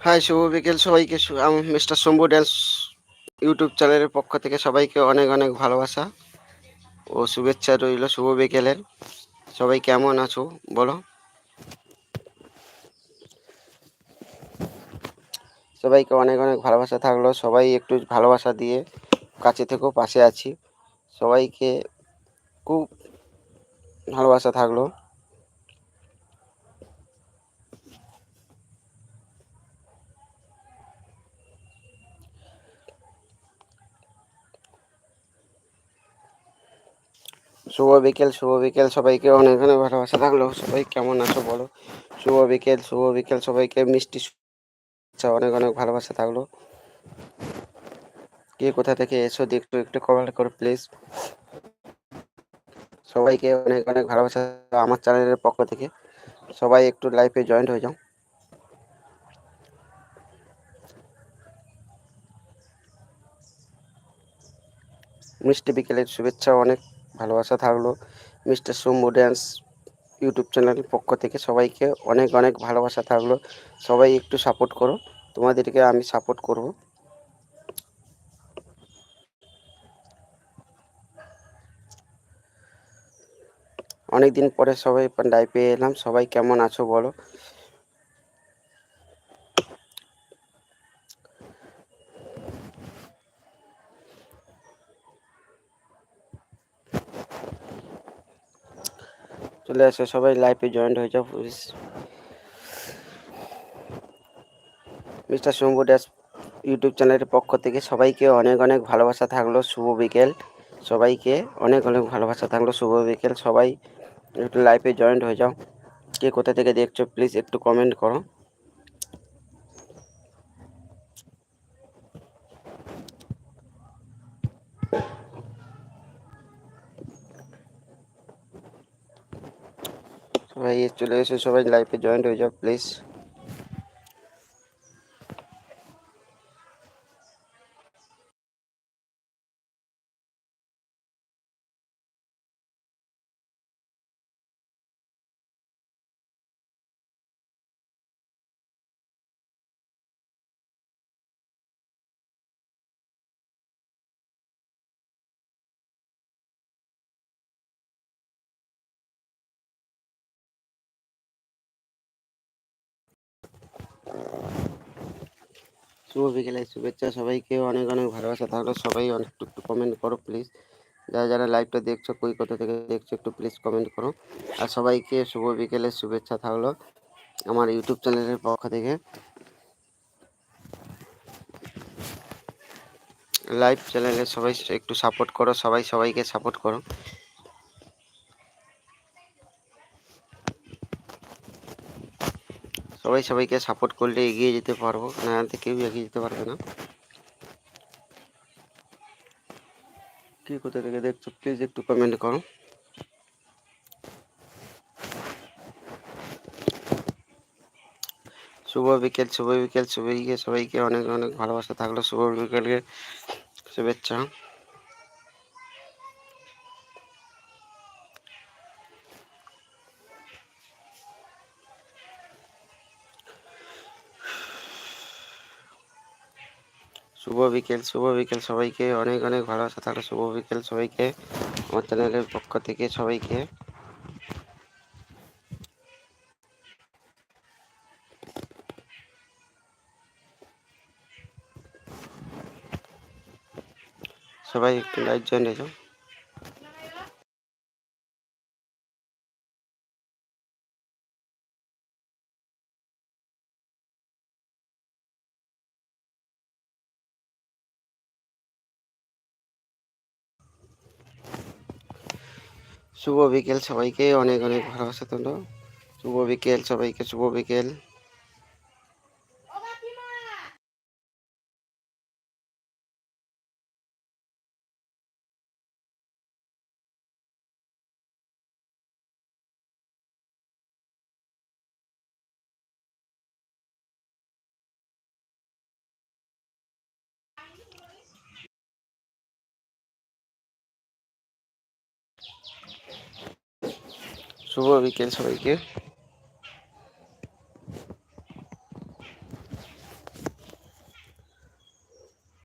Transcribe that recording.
High শুভ বিকেল সবাইকে। Mister Shambhu dance YouTube চ্যানেলের পক্ষ থেকে সবাইকে অনেক অনেক ভালোবাসা ও শুভেচ্ছা রইল শুভ বিকেলের। সবাই কেমন আছো? বলো। সবাইকে অনেক অনেক ভালোবাসা থাকল। সবাই একটু ভালোবাসা দিয়ে কাছে থেকেও পাশে আছি। সবাইকে খুব ভালোবাসা থাকল। শুভ বিকেল শুভ বিকেল। সবাইকে অনেক অনেক ভালোবাসা থাকল। সবাই কেমন আছো বলো? শুভ বিকেল শুভ বিকেল। সবাইকে মিষ্টি অনেক অনেক ভালোবাসা থাকল। কে কোথা থেকে এসো দেখতো একটু কমেন্ট করো, প্লিজ। সবাইকে অনেক অনেক ভালোবাসা আমার চ্যানেলের পক্ষ থেকে। সবাই একটু লাইফে জয়েন্ট হয়ে যাও। মিষ্টি বিকেলের শুভেচ্ছা, অনেক ভালোবাসা থাকল। মিস্টার শম্ভু ড্যান্স ইউটিউব চ্যানেলের পক্ষ থেকে সবাইকে অনেক অনেক ভালোবাসা থাকল। সবাই একটু সাপোর্ট করো, তোমাদেরকে আমি সাপোর্ট করব। অনেক দিন পরে সবাই লাইভে পেয়ে এলাম। সবাই কেমন আছো বলো? চলে আসো, সবাই লাইভে জয়েন্ট হয়ে যাও please mister Shambhu Das YouTube চ্যানেলের পক্ষ থেকে সবাইকে অনেক অনেক ভালোবাসা থাকল, শুভ বিকেল। সবাইকে অনেক অনেক ভালোবাসা থাকল, শুভ বিকেল। সবাই একটু লাইফে জয়েন্ট হয়ে যাও। কে কোথা থেকে দেখছ প্লিজ একটু কমেন্ট করো। সবাই চলে এসে সবাই লাইভে জয়েন্ট হয়ে যাও প্লিজ শুভ বিকেলের শুভেচ্ছা সবাইকে, অনেক অনেক ভালোবাসা। থাকল সবাই অনেক একটু কমেন্ট করো প্লিজ যারা যারা লাইভটা দেখছ, কই কোথা থেকে দেখছ, একটু প্লিজ কমেন্ট করো। আর সবাইকে শুভ বিকেলের শুভেচ্ছা থাকল আমার ইউটিউব চ্যানেলের পক্ষ থেকে। লাইভ চ্যানেলে সবাই একটু সাপোর্ট করো, সবাই সবাইকে সাপোর্ট করো। সবাই সবাইকে সাপোর্ট করলে এগিয়ে যেতে পারব। না তো কেউ এগিয়ে যেতে পারবে না। কি কোথা থেকে দেখছ? প্লিজ একটু কমেন্ট করো। শুভ বিকেল শুভ বিকেল সবাইকে সবাইকে অনেক অনেক ভালোবাসা থাকল। শুভ বিকেলকে শুভেচ্ছা। শুভ বিকেল শুভ বিকেল সবাইকে। অনেক অনেক ভালোবাসা থাকল শুভ বিকেল সবাইকে। আমার চ্যানেলের পক্ষ থেকে সবাইকে। সবাই একটু লাইভ জয়েন হয়ে যাও শুভ বিকেল সবাইকে অনেক অনেক ভালোবাসা তোলো শুভ বিকেল সবাইকে শুভ বিকেল। শুভ বিকেল সবাইকে